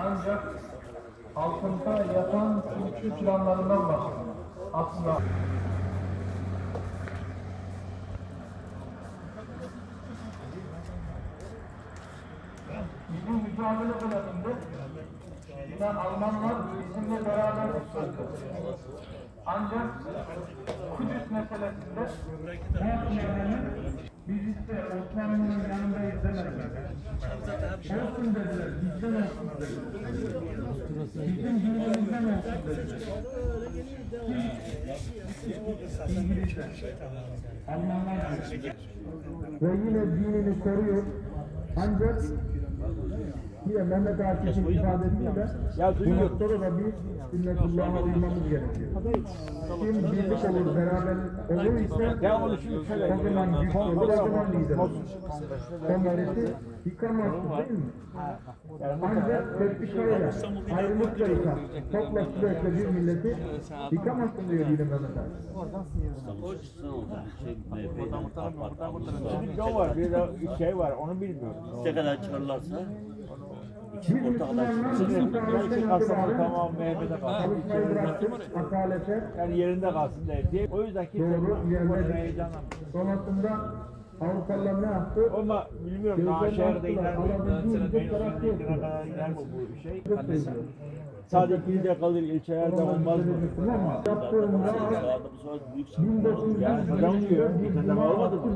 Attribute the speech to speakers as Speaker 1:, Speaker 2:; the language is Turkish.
Speaker 1: ancak altında yatan güçlü planlarından bahsediyor. Aslında bizim mücadele döneminde yine Almanlar bizimle beraber tutuldu. Ancak Kudüs meselesinde Osmanlı'nın biz işte Osmanlı'nın yanındayız Olsun dediler, bizden olsun dediler. Bizim dinimizden olsun dediler. İngilizler, ve yine dinini koruyor. Ancak yine Mehmet Akif'in ifadesiyle bu noktada da bir sünnetullah'a uymamız gerekiyor. Kim birlik olur, beraber olur ise o zaman güç olur, o zaman lider olur. Kongresi yıkamazsın değil mi? Ancak tepkikayla, ayrılıkla yıkar. Topla sürekli bir milleti yıkamazsın diyor yine Mehmet Akif.
Speaker 2: Şimdi o var, bir de şey var, onu bilmiyorum.
Speaker 3: Ne kadar çıkarırlarsa
Speaker 2: Gerçek aslında
Speaker 1: itibaren
Speaker 2: tamam Mehmet'e kalsın. Yani yerinde kalsın diye. O yüzden kimse
Speaker 1: Doğru,
Speaker 2: bu
Speaker 1: ilerledik.
Speaker 2: heyecanlanmıyor.
Speaker 1: Sonrasında Avrupalılar ne yaptı?
Speaker 2: Ama bilmiyorum daha şehirde iner mi?
Speaker 1: yaptılar.
Speaker 2: kadar iner mi bu şey? Sadece ilde kalır, ilçelerde olmaz mı?
Speaker 1: Ama yaptığımda
Speaker 3: sağda bu sefer büyük sıkıntı olur.
Speaker 1: 1900
Speaker 2: Yani hocam diyor, bir tane olmadı mı?